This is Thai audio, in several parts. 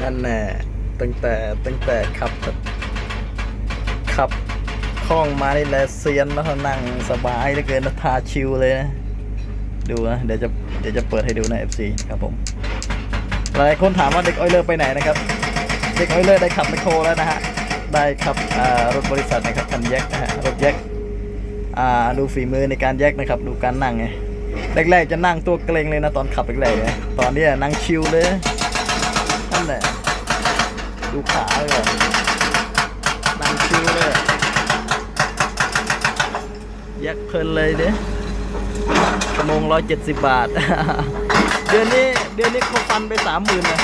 นั่นแน่ตั้งแต่ตั้งแต่ขับขับคล่องมานี่แลเซียนแล้วนั่งสบายเหลือเกินนะทาชิวเลยนะ ดูนะ เดี๋ยวจะเดี๋ยวจะเปิดให้ดูนะ FC ครับผม หลายคนถามว่าเด็กออยเลอร์ไปไหนนะครับ เด็กออยเลอร์ได้ขับไมคโครแล้วนะฮะ ได้ขับรถบริษัทนะครับคันแยกนะฮะรถแยกดูฝีมือในการแยกนะครับ ดูการนั่งไงแรกๆจะนั่งตัวเกรงเลยนะตอนขับแรกๆตอนนี้นั่งชิลเลย นั่นแหละดูขาเลยอะนั่งชิลเลยอะแยกเพลินเลยเด้ชั่วโมงร้อยเจ็ดสิบบาท เดือนนี้เดือนนี้เขาฟันไปสามหมื่นนะ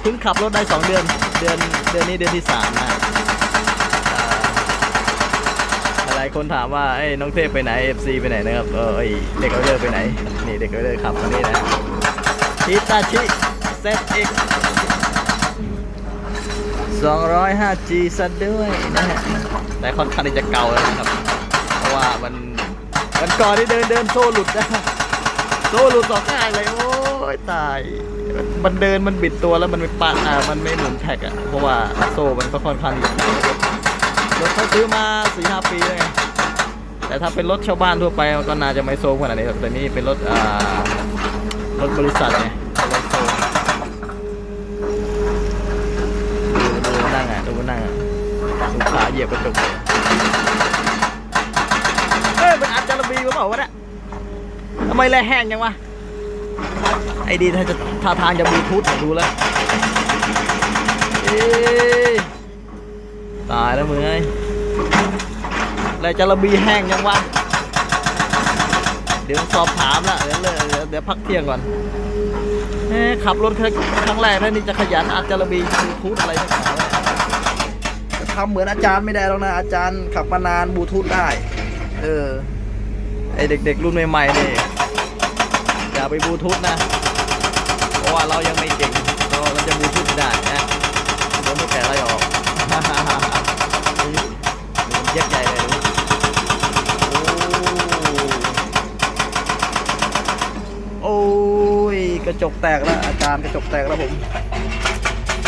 เพิ่งขับรถได้สองเดือน เดือนเดือนนี้เดือนที่สามนะอ่าหลายคนถามว่าเอ้น้องเทพไปไหน FC ไปไหนนะครับเออไอ้เด็กเอาเลอร์ไปไหน นี่เด็กเอาเลอร์ขับคนนี้นะ ฮิตาชิเซตเอ็ก 205G ซะด้วยนะฮะแต่ค่อนข้างที่จะเก่าแล้วนะครับ เพราะว่ามันมันก่อนที่เดินเดินโซ่หลุดนะโซ่หลุดสองข้างเลยโอ้ยตาย มันเดินมันบิดตัวแล้วมันไม่ปัดอ่ามันไม่หมุนแท็กอะเพราะว่าโซ่มันก็ค่อนข้างที่จะเก่ารถเขาซื้อมาสี่ห้าปีแล้วไงแต่ถ้าเป็นรถชาวบ้านทั่วไปก็น่าจะไม่โซ่ขนาดนี้หรอกแต่นี่เป็นรถอ่า รถบริษัทไงรถโซ่ดูดูนั่งอะดูนั่งอะดูขาเหยียบกระจกเลยเอ้ยมันอัดจารบีมาเปล่าวะเนี่ยทำไมแลแห้งยังวะ ไอ้ดีถ้าจะท่าทางจะบลูทูธเนี่ยดูแล้วเอ้ยตายแล้วมึงไอ้แลจารบีแห้งยังวะ ดี๋ยวสอบถามละเดี๋ยวเลยเดี๋ยวพักเที่ยงก่อนขับรถครั้งแรกนะนี่จะขยันอัดจารบีบูทูธอะไรนักหาเนี่ยจะทำเหมือนอาจารย์ไม่ได้หรอกนะ อาจารย์ขับมานานบลูทูธได้ เออ ไอเด็กๆรุ่นใหม่ๆนี่อย่าไปบลูทูธนะ เพราะว่าเรายังไม่เก่ง เราเราจะบลูทูธได้นะเดี๋ยวไม่แกะอะไรออก นี่มันเย็บใหญ่เลยดู โอ้ยกระจกแตกแล้ว อาจารย์กระจกแตกแล้วผม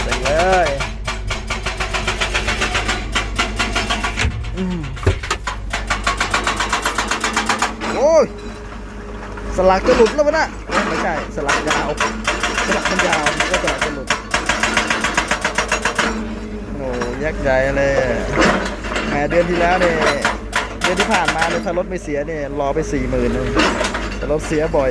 เต็งเลยอืมโอ้ยสลักจะหลุดแล้ววะนะไม่ใช่สลักยาวสลักมันยาวมันก็สลักจะหลุดโอ้แยกใหญ่เลยแหมเดือนที่แล้วเนี่ยเดือนที่ผ่านมาเนี่ยถ้ารถไม่เสียเนี่ยรอไปสี่หมื่นเลยแต่รถเสียบ่อย